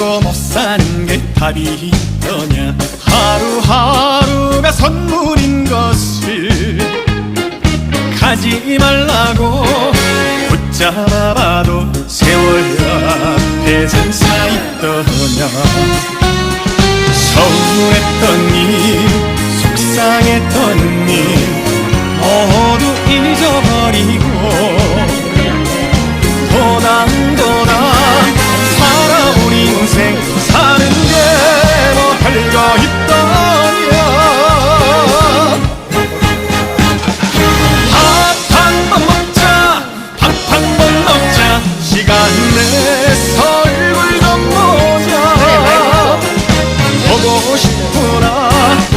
가지고 못 사는 게 답이더냐? 하루하루가 선물인 것을 가지 말라고 붙잡아도 세월 앞에선 사있더냐? 서운했던 일 속상했던 일 네가 내 얼굴도 모자. 보고 싶구나.